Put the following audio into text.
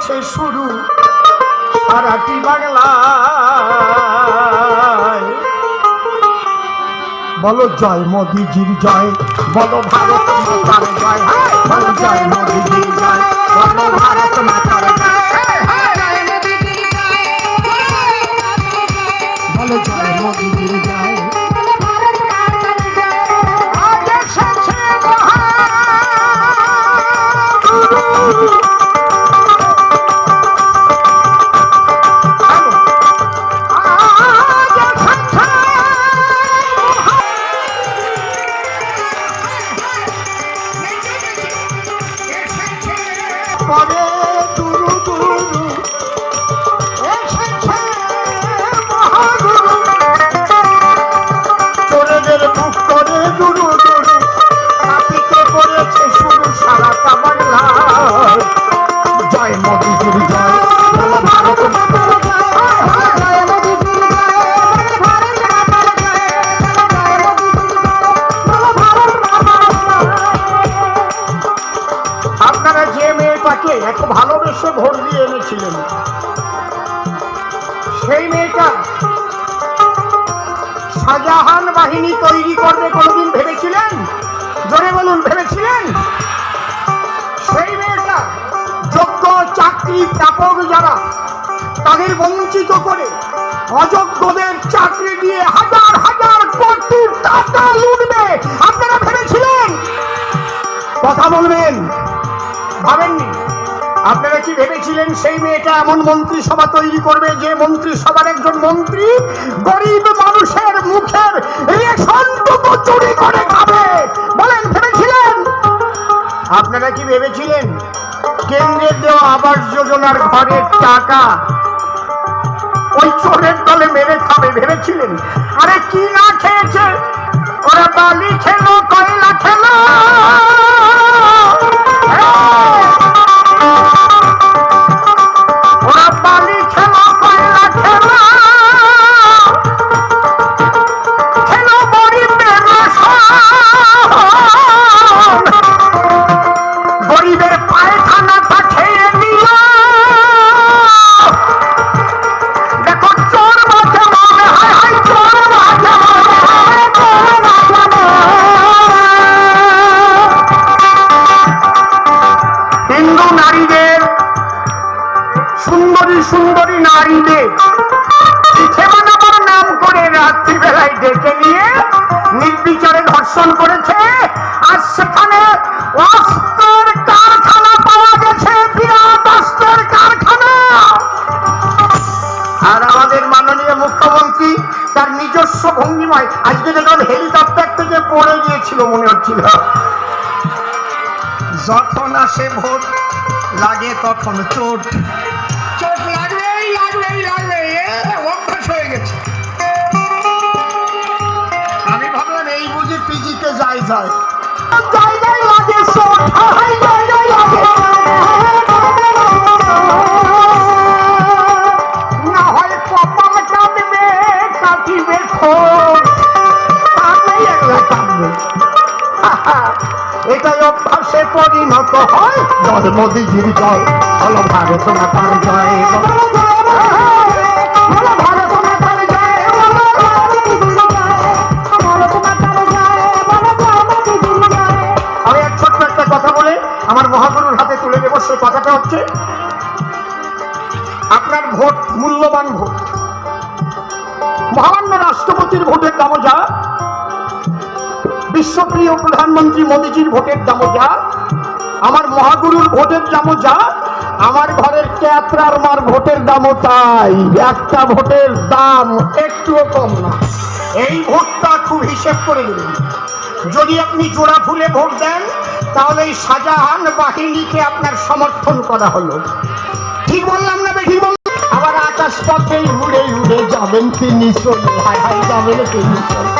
হয়েছে শুরু সারাটি বাংলায়। বলো জয় মোদিজির জয়, বলো ভারত মাতার জয়, বলো জয় মোদিজির জয়, বলো ভারত মাতার জয়। বলো জয় মোদিজির এত ভোট দিয়ে এনেছিলেন। সেই মেয়েটা শাহজাহান বাহিনী তৈরি করবে কোনোদিন ভেবেছিলেন? জোরে বলুন, ভেবেছিলেন? সেই মেয়েটা যোগ্য চাকরি প্রাপক যারা, তাদের বঞ্চিত করে অযোগ্যদের চাকরি দিয়ে হাজার হাজার কোটি টাকা লুটবে। আপনারা ভেবেছিলেন? কথা বলবেন, ভাবেননি। আপনারা কি ভেবেছিলেন সেই মেয়েটা এমন মন্ত্রিসভা তৈরি করবে যে মন্ত্রিসভার একজন মন্ত্রী গরিব মানুষের মুখের চুরি করে খাবে? বলেন, ভেবেছিলেন? আপনারা কি ভেবেছিলেন? কেন্দ্রের দেওয়া আবাস যোজনার ঘরের টাকা ওই চোরের দলে মেরে খাবে, ভেবেছিলেন? আরে কি না খেয়েছে? ওরা বালি খেলো, কয়লা খেলো। হিন্দু নারীদের, সুন্দরী সুন্দরী নারীদের নাম করে রাত্রিবেলায় ডেকে নিয়ে নির্বিচারে ধর্ষণ করেছে। আর সেখানে অস্ত্রের কারখানা পাওয়া গেছে, বিরাট অস্ত্রের কারখানা। আর আমাদের মাননীয় মুখ্যমন্ত্রী তার নিজস্ব ভঙ্গিমায় আজকে যখন হেলিকপ্টার থেকে পড়ে গিয়েছিল, মনে হচ্ছিল। যখন আসে ভোট লাগে তখন চোট। চোট লাগবেই লাগবেই লাগবে অভ্যাস হয়ে গেছে। আমি ভাবলাম এই বুঝি পিজিতে যাই যাই। যাই লাগে এটাই অভ্যাসে পরিণত হয়। জয়। মোদিজির জয় বলো ভারত মাতার জয় আমার মহাগুরুর হাতে তুলে দেবো সেই কথাটা হচ্ছে আপনার ভোট মূল্যবান ভোট। মহামান্য রাষ্ট্রপতির ভোটের দামও যা বিশ্বপ্রিয় প্রধানমন্ত্রী মোদীজির ভোটের দামও যা আমার মহাগুরুর ভোটের দামও যা আমার ঘরের ক্যাপরার মার ভোটের দামও তাই একটা ভোটের দাম একটুও কম না। এই ভোটটা খুব হিসেব করে দেবেন যদি আপনি জোড়া ফুলে ভোট দেন, তাহলে এই শাহজাহান বাহিনীকে আপনার সমর্থন করা হলো। ঠিক বললাম না বেঠিক বললাম আবার আকাশ পথেই উড়ে উড়ে যাবেন তিনি চলে। হায় হায়, যাবেন তিনি চলে।